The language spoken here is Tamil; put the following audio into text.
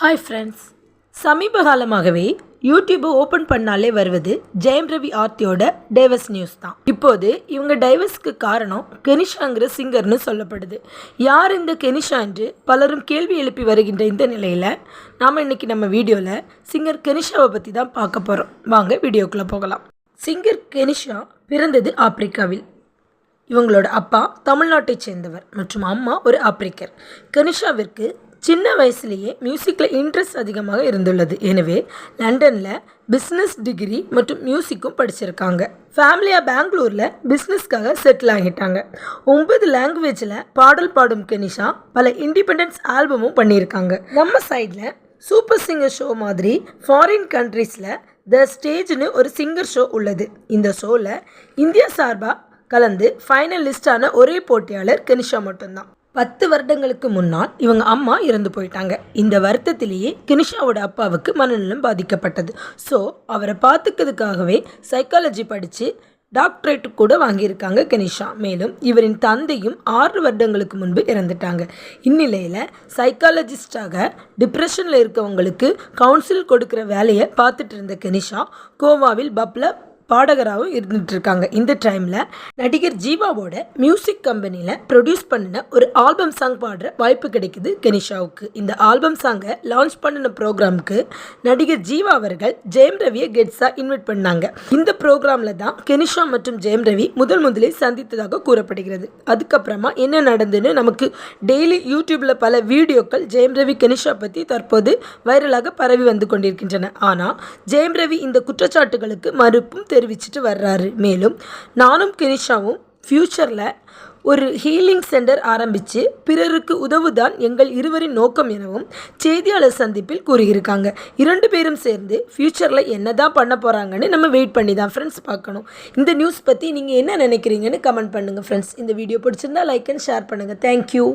ஹாய் ஃப்ரெண்ட்ஸ் சமீப காலமாகவே யூடியூப்பை ஓப்பன் பண்ணாலே வருவது ஜெயம் ரவி ஆர்த்தியோட டைவர்ஸ் நியூஸ் தான். இப்போது இவங்க டைவர்ஸ்க்கு காரணம் கெனிஷாங்கிற சிங்கர்னு சொல்லப்படுது. யார் இந்த கெனிஷா என்று பலரும் கேள்வி எழுப்பி வருகின்ற இந்த நிலையில் நாம் இன்னைக்கு நம்ம வீடியோவில் சிங்கர் கெனிஷாவை பற்றி தான் பார்க்க போகிறோம் வாங்க வீடியோக்குள்ளே போகலாம். சிங்கர் கெனிஷா பிறந்தது ஆப்பிரிக்காவில். இவங்களோட அப்பா தமிழ்நாட்டைச் சேர்ந்தவர் மற்றும் அம்மா ஒரு ஆப்பிரிக்கர். கனிஷாவிற்கு சின்ன வயசுலேயே மியூசிக்கில் இன்ட்ரெஸ்ட் அதிகமாக இருந்துள்ளது. எனவே லண்டனில் பிஸ்னஸ் டிகிரி மற்றும் மியூசிக்கும் படிச்சிருக்காங்க. ஃபேமிலியாக பெங்களூரில் பிஸ்னஸ்க்காக செட்டில் ஆகிட்டாங்க. ஒன்பது லாங்குவேஜில் பாடல் பாடும் கனிஷா பல இண்டிபெண்டன்ஸ் ஆல்பமும் பண்ணியிருக்காங்க. நம்ம சைடில் சூப்பர் சிங்கர் ஷோ மாதிரி ஃபாரின் கண்ட்ரீஸில் த ஸ்டேஜ்னு ஒரு சிங்கர் ஷோ உள்ளது. இந்த ஷோவில் இந்தியா சார்பாக கலந்து ஃபைனலிஸ்டான ஒரே போட்டியாளர் கனிஷா மட்டும்தான். பத்து வருடங்களுக்கு முன்னால் இவங்க அம்மா இறந்து போயிட்டாங்க. இந்த வருத்தத்திலேயே கினிஷாவோட அப்பாவுக்கு மனநலம் பாதிக்கப்பட்டது. ஸோ அவரை பார்த்துக்கிறதுக்காகவே சைக்காலஜி படித்து டாக்டரேட் கூட வாங்கியிருக்காங்க கனிஷா. மேலும் இவரின் தந்தையும் ஆறு வருடங்களுக்கு முன்பு இறந்துட்டாங்க. இந்நிலையில் சைக்காலஜிஸ்டாக டிப்ரெஷனில் இருக்கவங்களுக்கு கவுன்சில் கொடுக்குற வேலையை பார்த்துட்டு இருந்த கனிஷா கோவாவில் பப்ல பாடகராகவும் இருந்துகிட்ருக்காங்க இந்த டைமில் நடிகர் ஜீவாவோட மியூசிக் கம்பெனியில் ப்ரொடியூஸ் பண்ணின ஒரு ஆல்பம் சாங் பாடுற வாய்ப்பு கிடைக்குது கனிஷாவுக்கு. இந்த ஆல்பம் சாங்கை லான்ச் பண்ணின ப்ரோக்ராமுக்கு நடிகர் ஜீவா அவர்கள் ஜெயம் ரவியை கெட்ஸாக இன்வைட் பண்ணாங்க. இந்த ப்ரோக்ராமில் தான் கெனிஷா மற்றும் ஜெயம் ரவி முதல் முதலில் சந்தித்ததாக கூறப்படுகிறது. அதுக்கப்புறமா என்ன நடந்துன்னு நமக்கு டெய்லி யூடியூப்பில் பல வீடியோக்கள் ஜெயம் ரவி கெனிஷா பற்றி தற்போது வைரலாக பரவி வந்து கொண்டிருக்கின்றன. ஆனால் ஜெயம் ரவி இந்த குற்றச்சாட்டுகளுக்கு மறுப்பும் தெரிவிச்சுட்டு வர்றாரு. மேலும் நானும் கெனிஷாவும் ஃப்யூச்சரில் ஒரு ஹீலிங் சென்டர் ஆரம்பித்து பிறருக்கு உதவுதான் எங்கள் இருவரின் நோக்கம் எனவும் செய்தியாளர் சந்திப்பில் கூறியிருக்காங்க. இரண்டு பேரும் சேர்ந்து ஃப்யூச்சரில் என்ன தான் பண்ண போகிறாங்கன்னு நம்ம வெயிட் பண்ணி தான் ஃப்ரெண்ட்ஸ் பார்க்கணும். இந்த நியூஸ் பற்றி நீங்கள் என்ன நினைக்கிறீங்கன்னு கமெண்ட் பண்ணுங்கள் ஃப்ரெண்ட்ஸ் இந்த வீடியோ பிடிச்சிருந்தா லைக் அண்ட் ஷேர் பண்ணுங்கள் தேங்க்யூ